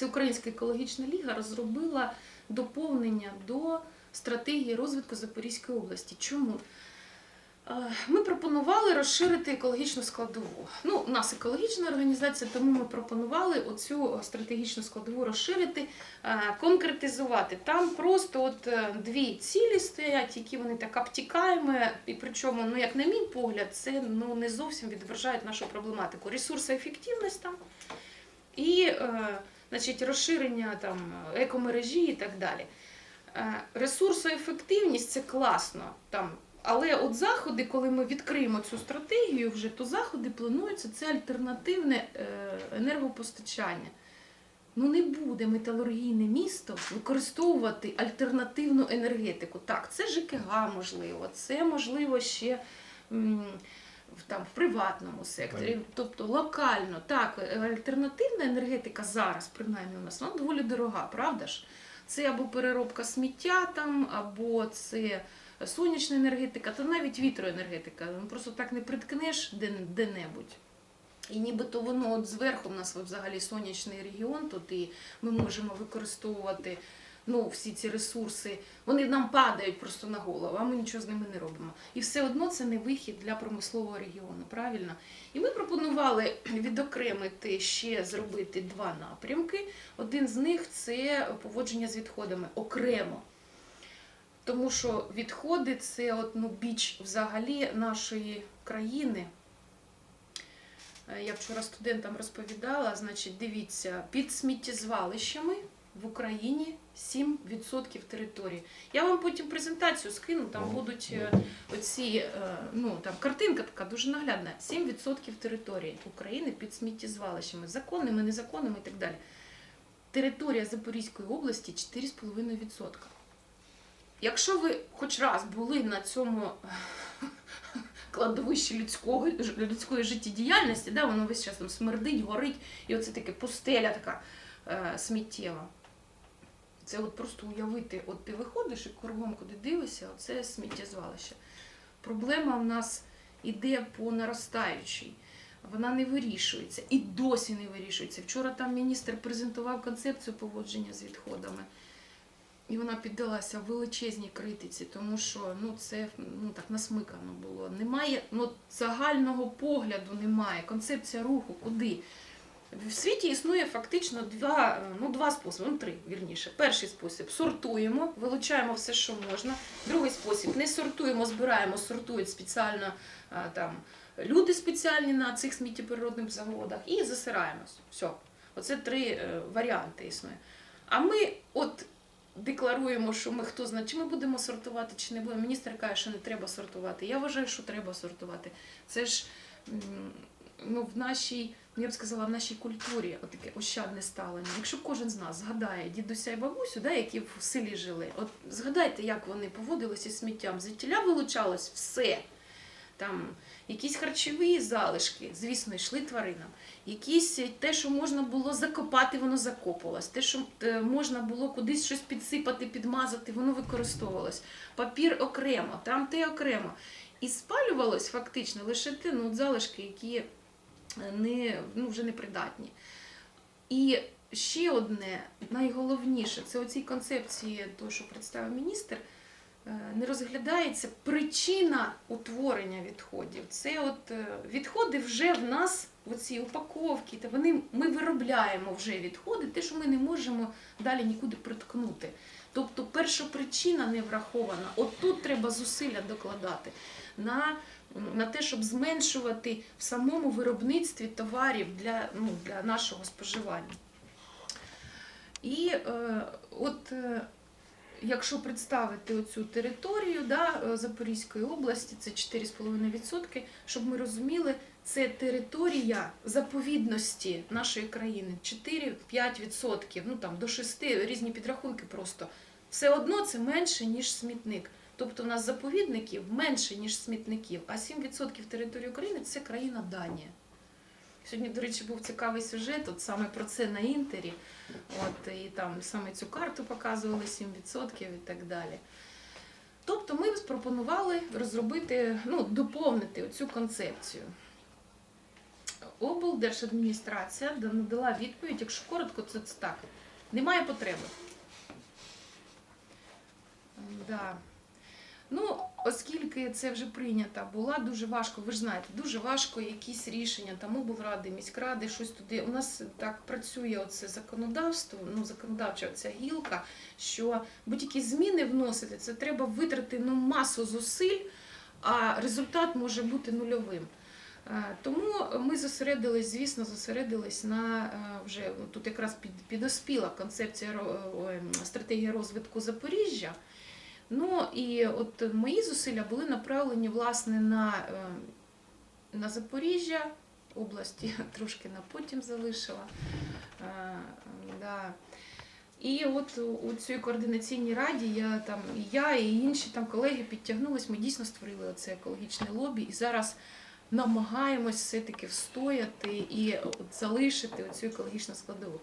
Всеукраїнська екологічна ліга розробила доповнення до стратегії розвитку Запорізької області. Чому? Е, Ми пропонували розширити екологічну складову. Ну, у нас екологічна організація, тому ми пропонували оцю стратегічну складову розширити, е, конкретизувати. Там просто от е, дві цілі стоять, які вони так обтікаємо, і причому, ну як на мій погляд, це ну не зовсім відображає нашу проблематику. Ресурсоефективність там і е, значить, розширення там екомережі і так далі. Е, Ресурсоефективність це класно. Там, але от заходи, коли ми відкриємо цю стратегію, вже то заходи плануються це альтернативне е, енергопостачання. Ну не буде металургійне місто використовувати альтернативну енергетику. Так, це ЖКГ можливо, це можливо ще там, в приватному секторі, тобто локально. Так, альтернативна енергетика зараз, принаймні у нас, вона доволі дорога, правда ж? Це або переробка сміття там, або це сонячна енергетика, та навіть вітроенергетика. Ну, Просто так не приткнеш де- де-небудь. І нібито воно от зверху в нас взагалі сонячний регіон, тут і ми можемо використовувати ну, всі ці ресурси. Вони нам падають просто на голову, а ми нічого з ними не робимо. І все одно це не вихід для промислового регіону, правильно? І ми пропонували відокремити ще зробити два напрямки. Один з них це поводження з відходами окремо. Тому що відходи це от, ну, біч взагалі нашої країни. Е, Я вчора студентам розповідала, значить, дивіться, під сміттєзвалищами в Україні 7% території. Я вам потім презентацію скину, там будуть е, оці, е, ну там картинка така дуже наглядна. 7% території України під сміттєзвалищами, законними, незаконними і так далі. Територія Запорізької області 4,5%. Якщо ви хоч раз були на цьому кладовищі людського, людської життєдіяльності, да, воно весь час там смердить, горить, і оце таке пустеля така е, сміттєва. Це от просто уявити, от ти виходиш і кругом, куди дивишся, оце сміттєзвалище. Проблема в нас іде по наростаючій. Вона не вирішується і досі не вирішується. Вчора там міністр презентував концепцію поводження з відходами. І вона піддалася величезній критиці, тому що ну це ну так насмикано було. Немає ну загального погляду, немає концепція руху, куди. В світі існує фактично два, е, ну, два способи, ну три вірніше. Перший спосіб сортуємо, вилучаємо все, що можна. Другий спосіб не сортуємо, збираємо, сортують спеціально там люди спеціальні на цих сміттєприродних заводах і засираємось. Все. Оце три е, варіанти існує. А ми от декларуємо, що ми хто знає, чи ми будемо сортувати, чи не будемо. Міністр каже, що не треба сортувати. Я вважаю, що треба сортувати. Це ж ну, в нашій, я б сказала, в нашій культурі отаке ощадне ставлення. Якщо кожен з нас згадає дідуся і бабусю, да, які в селі жили, от згадайте, як вони поводилися із сміттям. Звідтіля вилучалось все. Там якісь харчові залишки, звісно, йшли тваринам. Якісь е, те, що можна було закопати, воно закопувалось. Те, що е, можна було кудись щось підсипати, підмазати, воно використовувалось. Папір окремо, там те окремо. І спалювалось фактично лише те, ну, залишки, які не, ну, вже не придатні. І ще одне, найголовніше, це оцій концепції, то, що представив міністр, не розглядається причина утворення відходів. Це от е, відходи вже в нас, оці упаковки, та вони, ми виробляємо вже відходи, те, що ми не можемо далі нікуди приткнути. Тобто перша причина не врахована. От тут треба зусилля докладати на, на те, щоб зменшувати в самому виробництві товарів для, ну, для нашого споживання. І е, от е, якщо представити оцю територію да, е, Запорізької області, це 4,5%, щоб ми розуміли, це територія заповідності нашої країни 4-5%, ну там до 6%, різні підрахунки просто. Все одно це менше, ніж смітник. Тобто у нас заповідників менше, ніж смітників, а 7% території України це країна Данія. Сьогодні, до речі, був цікавий сюжет, от саме про це на інтері. От, і там саме цю карту показували 7% і так далі. Тобто ми спропонували розробити, ну, доповнити цю концепцію. облдержадміністрація надала відповідь, якщо коротко, це, так. Немає потреби. Да. Ну, оскільки це вже прийнята була, дуже важко, ви ж знаєте, дуже важко якісь рішення там облради, міськради, щось туди. У нас так працює оце законодавство, ну законодавча ця гілка, що будь-які зміни вносити, це треба витрати ну, масу зусиль, а результат може бути нульовим. Е, Тому ми зосередились, звісно, зосередились на е, вже тут якраз під, підоспіла концепція стратегія розвитку Запоріжжя. Ну і от мої зусилля були направлені власне на, е, на Запоріжжя, області трошки на потім залишила. Е, Да. І от у- цій координаційній раді я там і я, і інші там колеги підтягнулись. Ми дійсно створили оце екологічне лобі і зараз намагаємось все-таки встояти і от залишити оцю екологічну складову.